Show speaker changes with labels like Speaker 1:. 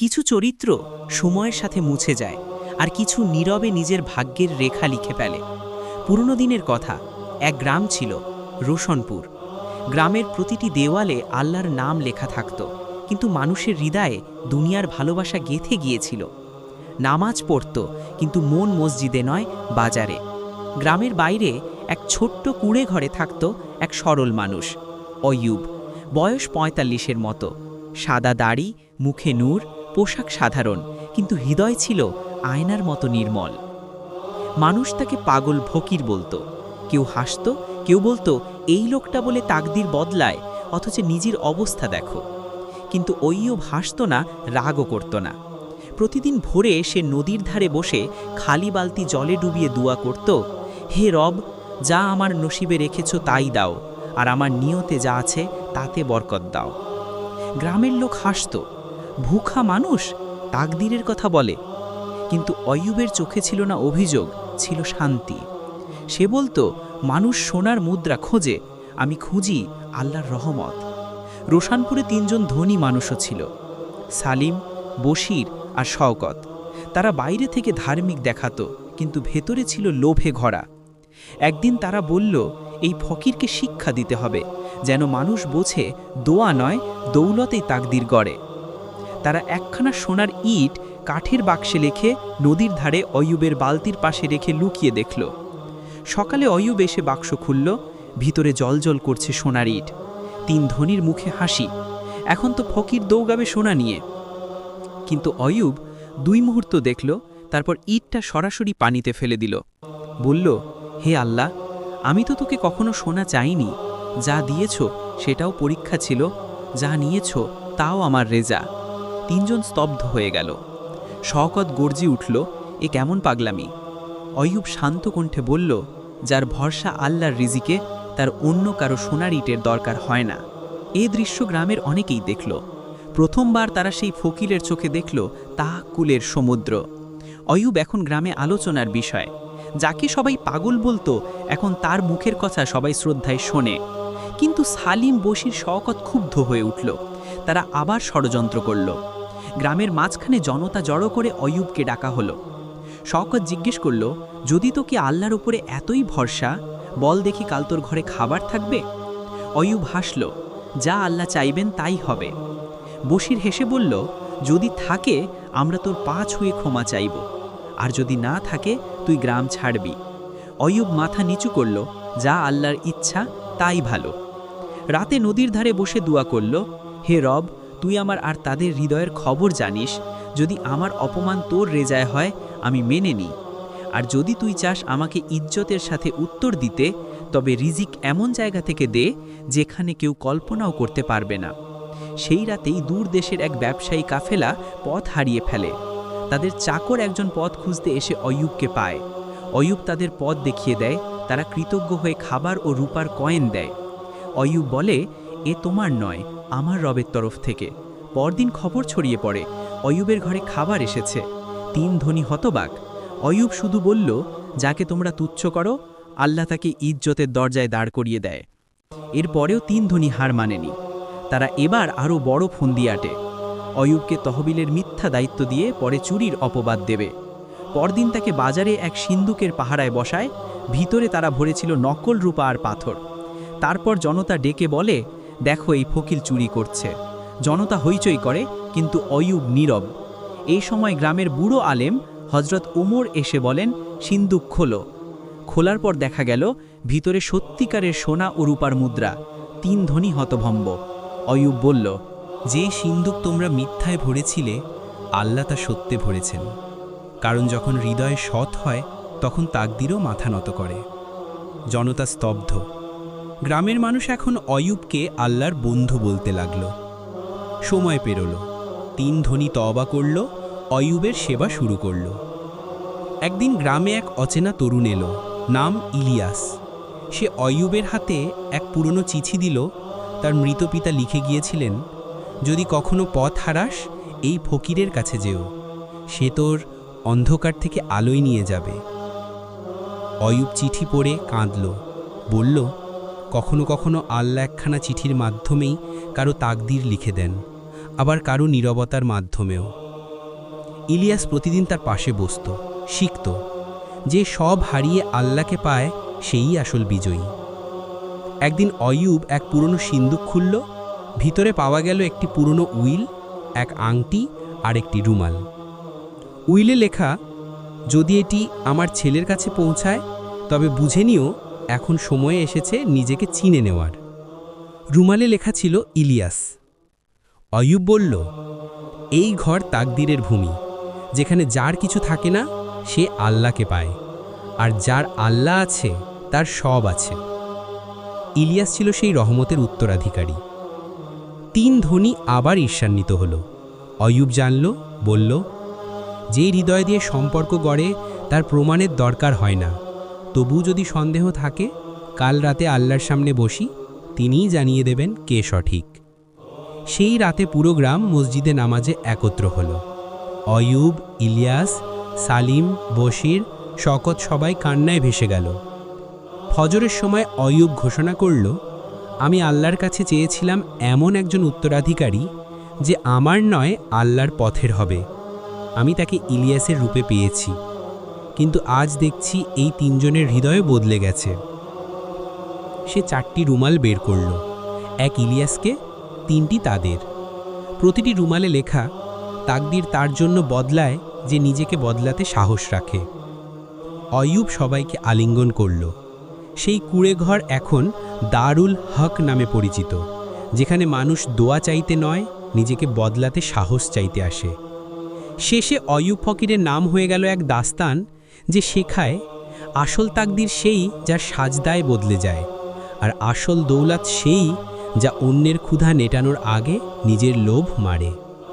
Speaker 1: কিছু চরিত্র সময়ের সাথে মুছে যায় আর কিছু নীরবে নিজের ভাগ্যের রেখা লিখে ফেলে। পুরনো দিনের কথা, এক গ্রাম ছিল, রোশনপুর। গ্রামের প্রতিটি দেওয়ালে আল্লাহর নাম লেখা থাকত, কিন্তু মানুষের হৃদয়ে দুনিয়ার ভালোবাসা গেথে গিয়েছিল। নামাজ পড়ত, কিন্তু মন মসজিদে নয়, বাজারে। গ্রামের বাইরে এক ছোট্ট কুঁড়ে ঘরে থাকত এক সরল মানুষ, অয়ুব। বয়স পঁয়তাল্লিশের মতো। সাদা দাড়ি, মুখে নূর পোশাক সাধারণ, কিন্তু হৃদয় ছিল আয়নার মতো নির্মল। মানুষ তাকে পাগল ফকির বলতো। কেউ হাসত, কেউ বলতো, এই লোকটা বলে তাকদির বদলায়, অথচ নিজের অবস্থা দেখো। কিন্তু ওইও হাসত না, রাগও করত না। প্রতিদিন ভোরে সে নদীর ধারে বসে খালি বালতি জলে ডুবিয়ে দোয়া করত, হে রব, যা আমার নসিবে রেখেছ তাই দাও, আর আমার নিয়তে যা আছে তাতে বরকত দাও। গ্রামের লোক হাসত ভুখা মানুষ তাকদিরের কথা বলে। কিন্তু অয়ুবের চোখে ছিল না অভিযোগ, ছিল শান্তি। সে বলতো, মানুষ সোনার মুদ্রা খোঁজে, আমি খুঁজি আল্লাহর রহমত। রোশানপুরে তিনজন ধনী মানুষও ছিল, সালিম, বশির আর শওকত। তারা বাইরে থেকে ধার্মিক দেখাতো, কিন্তু ভেতরে ছিল লোভে ঘরা। একদিন তারা বলল, এই ফকিরকে শিক্ষা দিতে হবে, যেন মানুষ বোঝে দোয়া নয়, দৌলতেই তাকদির গড়ে। তারা একখানা সোনার ইট কাঠের বাক্সে লেখে নদীর ধারে অয়ুবের বালতির পাশে রেখে লুকিয়ে দেখল। সকালে অয়ুব এসে বাক্স খুলল, ভিতরে জলজল করছে সোনার ইট। তিন ধনির মুখে হাসি, এখন তো ফকির দৌগাবে সোনা নিয়ে। কিন্তু অয়ুব দুই মুহূর্ত দেখল, তারপর ইটটা সরাসরি পানিতে ফেলে দিল। বলল, হে আল্লাহ, আমি তো তোকে কখনো সোনা চাইনি। যা দিয়েছ সেটাও পরীক্ষা ছিল, যা নিয়েছ তাও আমার রেজা। তিনজন স্তব্ধ হয়ে গেল। শওকত গর্জি উঠল, এ কেমন পাগলামি? অয়ুব শান্ত কণ্ঠে বলল, যার ভরসা আল্লাহর রিজিকে, তার অন্য কারও সোনার ইটের দরকার হয় না। এ দৃশ্য গ্রামের অনেকেই দেখল। প্রথমবার তারা সেই ফকিলের চোখে দেখল তাকুলের সমুদ্র। অয়ুব এখন গ্রামে আলোচনার বিষয়। যাকে সবাই পাগল বলতো, এখন তার মুখের কথা সবাই শ্রদ্ধায় শোনে। কিন্তু সালিম বসির শওকত ক্ষুব্ধ হয়ে উঠল। তারা আবার ষড়যন্ত্র করল। গ্রামের মাঝখানে জনতা জড়ো করে অয়ুবকে ডাকা হলো। শওকত জিজ্ঞেস করল, যদি তোকে আল্লাহর উপরে এতই ভরসা, বল দেখি কাল তোর ঘরে খাবার থাকবে? অয়ুব হাসল, যা আল্লাহ চাইবেন তাই হবে। বসির হেসে বলল, যদি থাকে, আমরা তোর পা ছুঁয়ে ক্ষমা চাইব। আর যদি না থাকে, তুই গ্রাম ছাড়বি। অয়ুব মাথা নিচু করল, যা আল্লাহর ইচ্ছা, তাই ভালো। রাতে নদীর ধারে বসে দোয়া করল, হে রব তুই আমার আর তাদের হৃদয়ের খবর জানিস, যদি আমার অপমান তোর রেজায় হয়, আমি মেনে নিই। আর যদি তুই চাস আমাকে ইজ্জতের সাথে উত্তর দিতে, তবে রিজিক এমন জায়গা থেকে দে, যেখানে কেউ কল্পনাও করতে পারবে না। সেই রাতেই দূর দেশের এক ব্যবসায়ী কাফেলা পথ হারিয়ে ফেলে। তাদের চাকর একজন পথ খুঁজতে এসে অয়ুবকে পায়। অয়ুব তাদের পথ দেখিয়ে দেয়, তারা কৃতজ্ঞ হয়ে খাবার ও রূপার কয়েন দেয়। অয়ুব বলে এ তোমার নয়, আমার রবের তরফ থেকে। পরদিন খবর ছড়িয়ে পড়ে, অয়ুবের ঘরে খাবার এসেছে। তিন ধনী হতবাক। অয়ুব শুধু বলল, যাকে তোমরা তুচ্ছ করো, আল্লাহ তাকে ইজ্জতের দরজায় দাঁড় করিয়ে দেয়। এরপরেও তিন ধনী হার মানেনি। তারা এবার আরও বড় ফন্দি আটে। অয়ুবকে তহবিলের মিথ্যা দায়িত্ব দিয়ে পরে চুরির অপবাদ দেবে। পরদিন তাকে বাজারে এক সিন্দুকের পাহারায় বসায়, ভিতরে তারা ভরেছিল নকল রূপা আর পাথর। তারপর জনতা ডেকে বলে দেখো এই ফকিল চুরি করছে। জনতা হইচই করে, কিন্তু অয়ুব নীরব। এই সময় গ্রামের বুড়ো আলেম হজরত উমর এসে বলেন, সিন্দুক খোলো। খোলার পর দেখা গেল, ভিতরে সত্যিকারের সোনা ও রূপার মুদ্রা, তিন ধনী হতভম্ব। অয়ুব বলল,
Speaker 2: যে সিন্দুক তোমরা মিথ্যায় ভরেছিলে, আল্লাহ তা সত্যে ভরেছেন। কারণ যখন হৃদয় সৎ হয়, তখন তাকদিরও মাথা নত করে। জনতা স্তব্ধ। গ্রামের মানুষ এখন অয়ুবকে আল্লাহর বন্ধু বলতে লাগল। সময় পেরোল। তিন ধনী তবা করল, অয়ুবের সেবা শুরু করল। একদিন গ্রামে এক অচেনা তরুণ এলো, নাম ইলিয়াস। সে অয়ুবের হাতে এক পুরনো চিঠি দিল। তার মৃত পিতা লিখে গিয়েছিলেন, যদি কখনো পথ হারাস, এই ফকিরের কাছে যেও। সে তোর অন্ধকার থেকে আলোয় নিয়ে যাবে। অয়ুব চিঠি পড়ে কাঁদল, বলল কখনো কখনো আল্লা একখানা চিঠির মাধ্যমেই কারও তাকদির লিখে দেন, আবার কারও নীরবতার মাধ্যমেও। ইলিয়াস প্রতিদিন তার পাশে বসত, শিখত, যে সব হারিয়ে আল্লাহকে পায় সেই আসল বিজয়ী। একদিন অয়ুব এক পুরনো সিন্দুক খুলল, ভিতরে পাওয়া গেল একটি পুরনো উইল, এক আংটি আর একটি রুমাল। উইলে লেখা, যদি এটি আমার ছেলের কাছে পৌঁছায়, তবে বুঝে নিও এখন সময় এসেছে নিজেকে চিনে নেওয়ার। রুমালে লেখা ছিল ইলিয়াস। অয়ুব বলল, এই ঘর তাকদিরের ভূমি। যেখানে যার কিছু থাকে না, সে আল্লাহকে পায়। আর যার আল্লাহ আছে, তার সব আছে। ইলিয়াস ছিল সেই রহমতের উত্তরাধিকারী। তিন ধনী আবার ঈর্ষান্বিত হল। অয়ুব জানল, বলল, যে হৃদয় দিয়ে সম্পর্ক গড়ে, তার প্রমাণের দরকার হয় না। তবু যদি সন্দেহ থাকে, কাল রাতে আল্লাহর সামনে বসি, তিনিই জানিয়ে দেবেন কে সঠিক। সেই রাতে পুরো গ্রাম মসজিদে নামাজে একত্র হল। অয়ুব, ইলিয়াস, সালিম, বশির শকত সবাই কান্নায় ভেসে গেল। ফজরের সময় অয়ুব ঘোষণা করল, আমি আল্লাহর কাছে চেয়েছিলাম এমন একজন উত্তরাধিকারী যে আমার নয় আল্লাহর পথের হবে। আমি তাকে ইলিয়াসের রূপে পেয়েছি। কিন্তু আজ দেখছি এই তিনজনের হৃদয় বদলে গেছে। সে চারটি রুমাল বের করল। এক ইলিয়াসকে, তিনটি তাদের। প্রতিটি রুমালে লেখা, তাকদির তার জন্য বদলায় যে নিজেকে বদলাতে সাহস রাখে। অয়ুব সবাইকে আলিঙ্গন করল। সেই কুড়ে ঘর এখন দারুল হক নামে পরিচিত, যেখানে মানুষ দোয়া চাইতে নয়, নিজেকে বদলাতে সাহস চাইতে আসে। শেষে অয়ুব ফকিরের নাম হয়ে গেল এক দাস্তান যে শেখায়, আসল তাকদির সেই যা সাজদায় বদলে যায়, আর আসল দৌলাত সেই যা অন্যের ক্ষুধা নেটানোর আগে নিজের লোভ মারে।